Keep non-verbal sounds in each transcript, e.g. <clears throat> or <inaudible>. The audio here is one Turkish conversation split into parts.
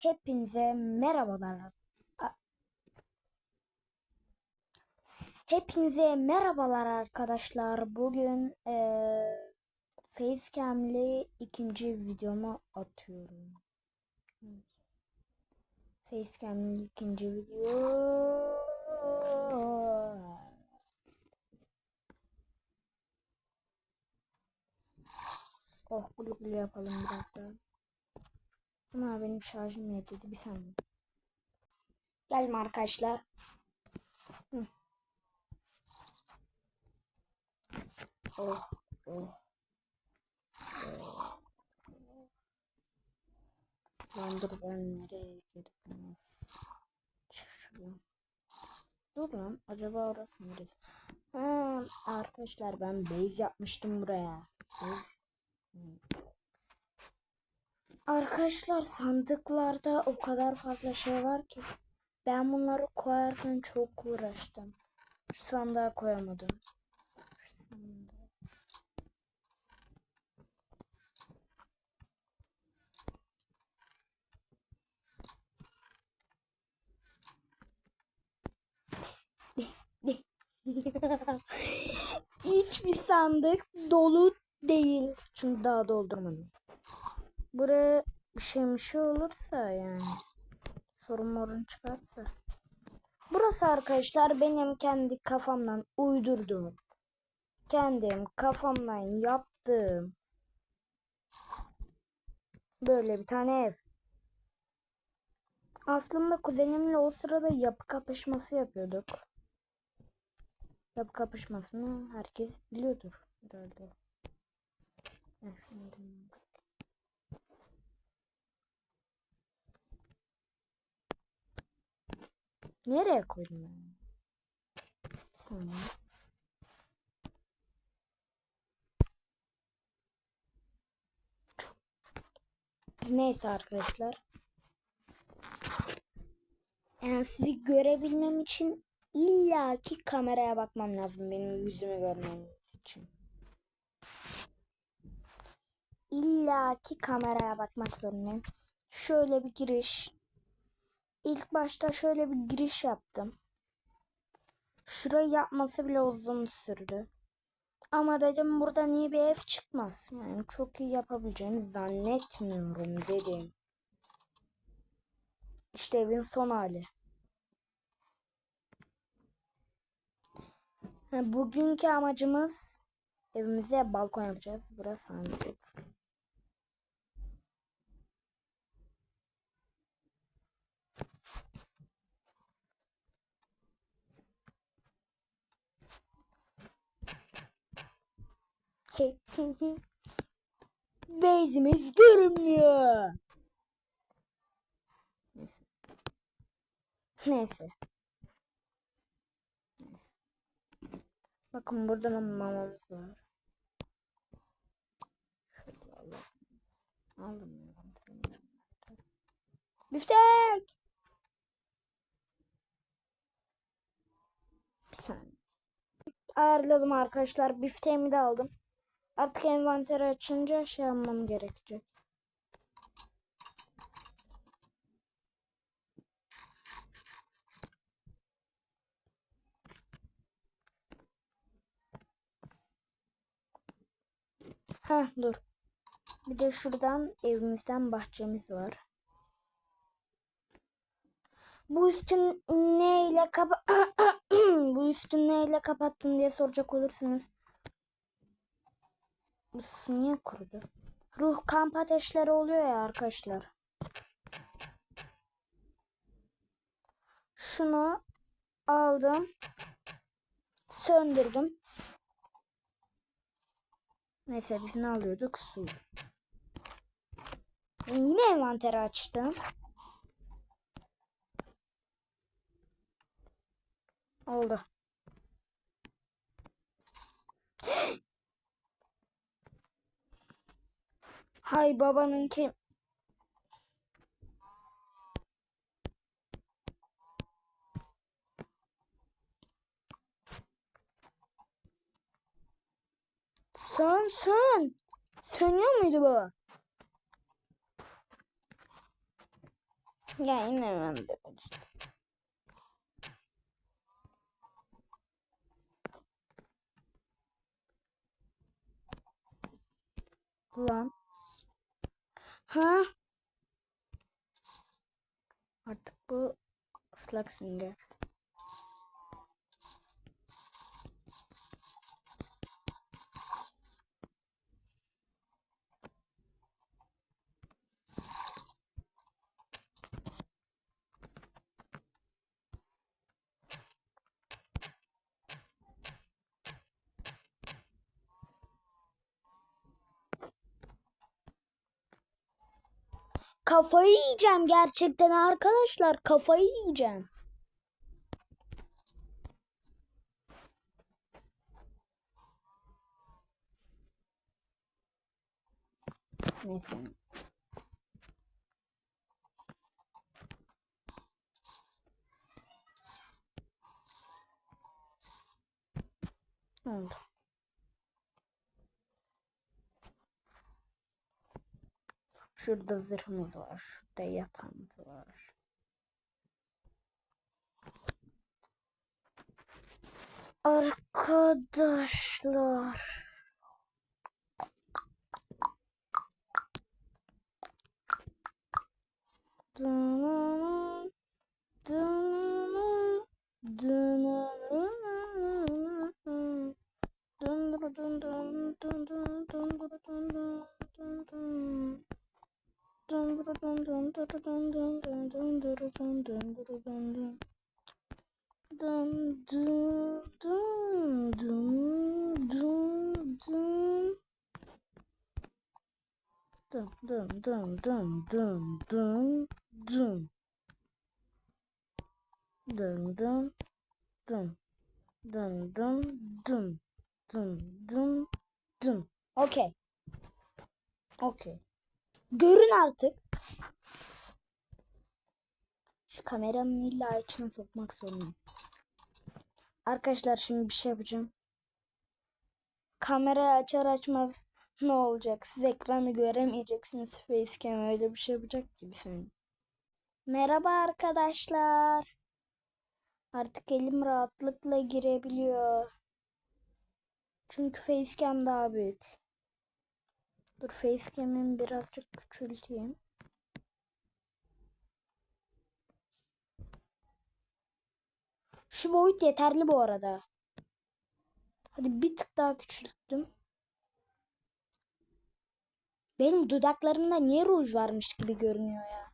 Hepinize merhabalar. Hepinize merhabalar arkadaşlar. Bugün eee Facecam'li ikinci videomu atıyorum. Facecam'li ikinci video. Oh gulu yapalım biraz daha. Ama benim şarjım yetmedi. Bir saniye. Gelme arkadaşlar. Hı. Oh, oh. Oh. Lan dur ben nereye girdim? Çık. Dur lan acaba orası neresi? Ha, arkadaşlar ben base yapmıştım buraya. Base. Arkadaşlar sandıklarda o kadar fazla şey var ki ben bunları koyarken çok uğraştım. Şu sandığa koyamadım. <laughs> Hiçbir sandık dolu değil. Çünkü daha doldurmadım. Buraya bir şey bir şey olursa yani sorun morun çıkarsa. Burası arkadaşlar benim kendi kafamdan uydurduğum, kendim kafamdan yaptığım böyle bir tane ev. Aslında kuzenimle o sırada yapı kapışması yapıyorduk. Yapı kapışmasını herkes biliyordur herhalde. Ben şunu Nereye koydum ben? Saniye. Neyse arkadaşlar. Yani sizi görebilmem için illaki kameraya bakmam lazım benim yüzümü görmeniz için. İllaki kameraya bakmak zorundayım. Şöyle bir giriş. İlk başta şöyle bir giriş yaptım. Şurayı yapması bile uzun sürdü. Ama dedim burada niye bir ev çıkmaz. Yani çok iyi yapabileceğimi zannetmiyorum dedim. İşte evin son hali. Ha, Bugünkü amacımız evimize balkon yapacağız. Burası sandık. <laughs> Bezimiz görünmüyor. Neyse. Neyse. Neyse. Bakın burada da mamamız var. Aldım. Biftek! Bir saniye. Ayarladım arkadaşlar. Bifteğimi de aldım. Artık envanteri açınca şey almam gerekecek. Ha dur. Bir de şuradan evimizden bahçemiz var. Bu üstün neyle kapa <clears throat> bu üstün neyle kapattın diye soracak olursunuz. Niye kurudu? Ruh kamp ateşleri oluyor ya arkadaşlar. Şunu aldım. Söndürdüm. Neyse biz ne alıyorduk? Su. Yine envanteri açtım. Oldu. Hay babanın kim? Sön sön. Sönüyor muydu bu? Ya yine ben de Lan. Ha? Artık bu ıslak sünger. Kafayı yiyeceğim gerçekten arkadaşlar. Kafayı yiyeceğim. Neyse. Ne Şurada zırhımız var. Şurada yatağımız var. Arkadaşlar. Dınının, dınının, dınının. Dun dun dun dun dun dun dun dun dun dun dun dun. Dun dun dun dun dun dun. Dun dun dun dun dun dun dun. Görün artık. Şu kameranın illa içine sokmak zorundayım. Arkadaşlar şimdi bir şey yapacağım. Kamerayı açar açmaz ne olacak? Siz ekranı göremeyeceksiniz. Facecam öyle bir şey yapacak gibi sanki. Merhaba arkadaşlar. Artık elim rahatlıkla girebiliyor. Çünkü facecam daha büyük. Dur facecam'imi birazcık küçülteyim. Şu boyut yeterli bu arada. Hadi bir tık daha küçülttüm. Benim dudaklarımda niye ruj varmış gibi görünüyor ya.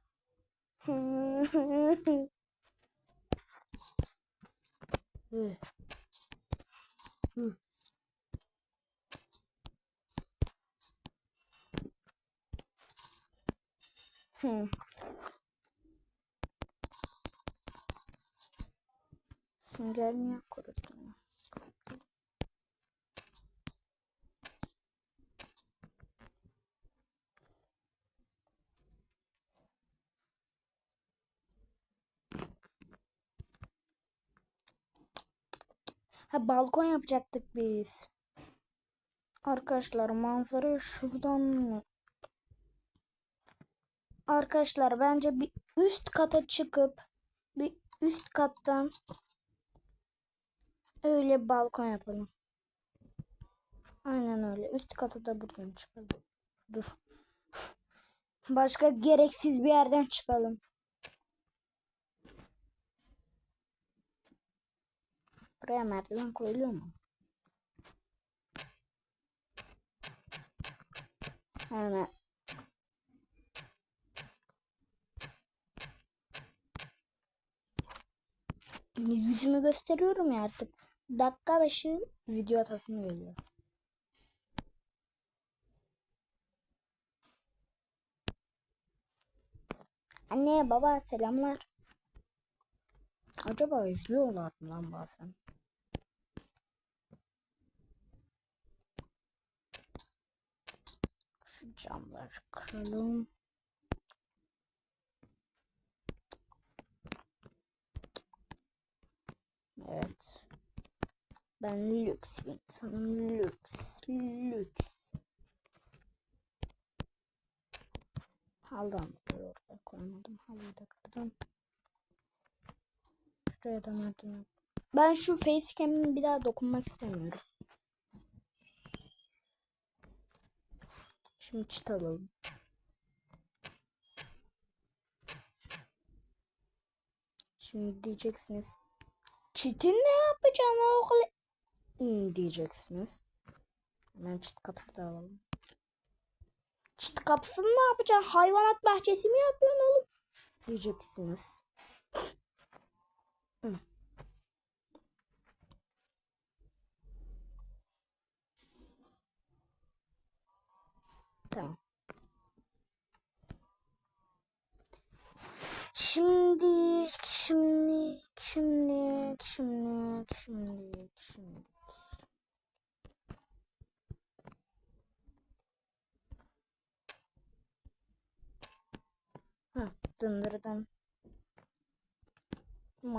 Hı. Sünger niye kurutun? Ha balkon yapacaktık biz. Arkadaşlar manzarayı şuradan? Arkadaşlar bence bir üst kata çıkıp bir üst kattan öyle balkon yapalım. Aynen öyle. Üst kata da buradan çıkalım. Dur. Başka gereksiz bir yerden çıkalım. Buraya merdiven koyuluyor mu? Hemen. Yüzümü gösteriyorum ya artık. Dakika başı video atasım geliyor. Anne baba selamlar. Acaba izliyorlar mı lan bazen? Şu camları kıralım. Evet. Ben lüks bir insanım. Lüks. Lüks. Haldan orada koymadım. Halıyı da kırdım. Şuraya da merdiven. Ben şu facecam'e bir daha dokunmak istemiyorum. Şimdi çıt alalım. Şimdi diyeceksiniz. Çitin ne yapacaksın oğlum? Diyeceksiniz. Hemen çıt kapısı da alalım. Çıt kapısını ne yapacaksın? Hayvanat bahçesi mi yapıyorsun oğlum? Diyeceksiniz. Hı. Tamam. Şimdi, şimdi, şimdi, şimdi, şimdi. Ha, dındırdım.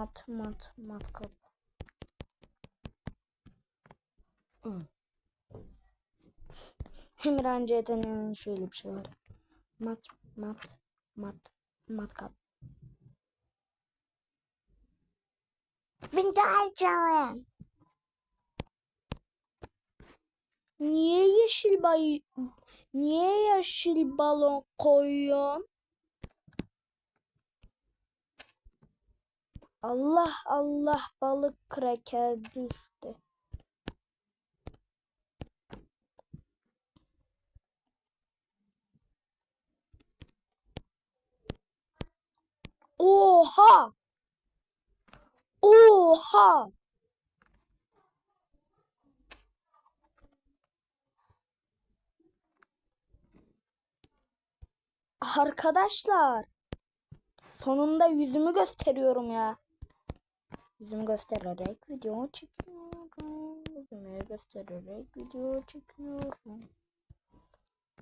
Mat, mat, mat kap. Emirhan CT'nin şöyle bir şey var. Mat, mat, mat, mat kap. Bintal canım. Niye yeşil bay Niye yeşil balon koyuyorsun? Allah Allah balık kraker düştü. Oha! Oha! Arkadaşlar sonunda yüzümü gösteriyorum ya. Yüzümü göstererek video çekiyorum. Yüzümü göstererek video çekiyorum.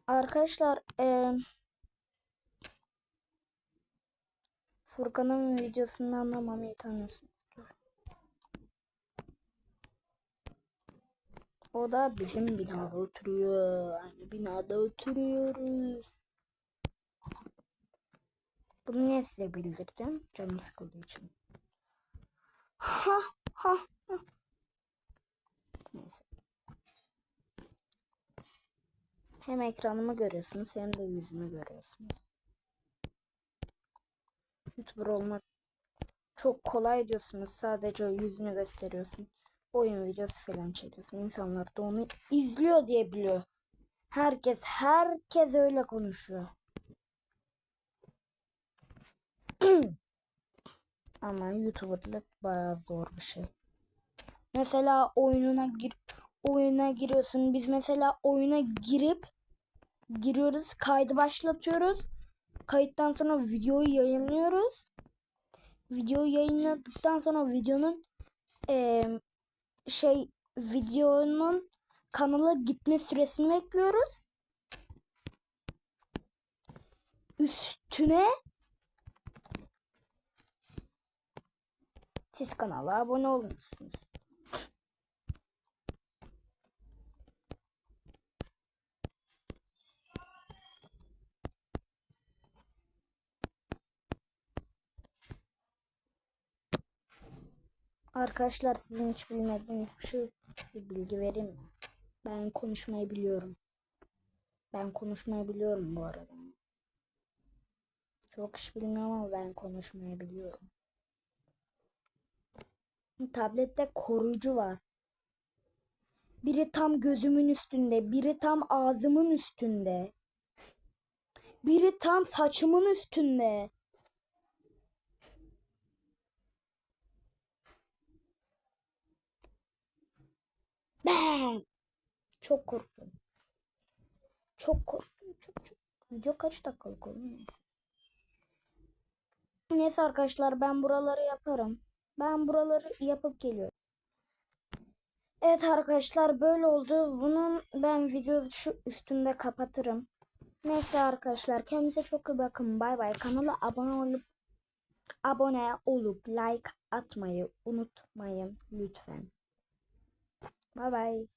Arkadaşlar eee Furkan'ın videosundan anlamamayı tanıyorsunuz. O da bizim binada oturuyor. Aynı binada oturuyoruz. Bunu niye size bildirdim? Canım sıkıldığı için. Ha ha ha. Neyse. Hem ekranımı görüyorsunuz hem de yüzümü görüyorsunuz. YouTuber olmak çok kolay diyorsunuz. Sadece yüzünü gösteriyorsun. Oyun videosu falan çekiyorsun. İnsanlar da onu izliyor diye biliyor. Herkes, herkes öyle konuşuyor. Ama YouTuber'lık bayağı zor bir şey. Mesela oyununa gir oyuna giriyorsun. Biz mesela oyuna girip giriyoruz, kaydı başlatıyoruz. Kayıttan sonra videoyu yayınlıyoruz. Videoyu yayınladıktan sonra videonun eee, şey videonun kanala gitme süresini bekliyoruz. Üstüne siz kanala abone olmuyorsunuz. Arkadaşlar sizin hiç bilmediğiniz bir şey bir bilgi vereyim mi? Ben konuşmayı biliyorum. Ben konuşmayı biliyorum bu arada. Çok kişi bilmiyor ama ben konuşmayı biliyorum. Tablette koruyucu var. Biri tam gözümün üstünde, biri tam ağzımın üstünde. Biri tam saçımın üstünde. Ben çok korktum. Çok korktum. Çok çok. Video kaç dakikalık oldu? Neyse arkadaşlar ben buraları yaparım. Ben buraları yapıp geliyorum. Evet arkadaşlar böyle oldu. Bunun ben video şu üstünde kapatırım. Neyse arkadaşlar kendinize çok iyi bakın. Bay bay. Kanala abone olup abone olup like atmayı unutmayın lütfen. Bay bay.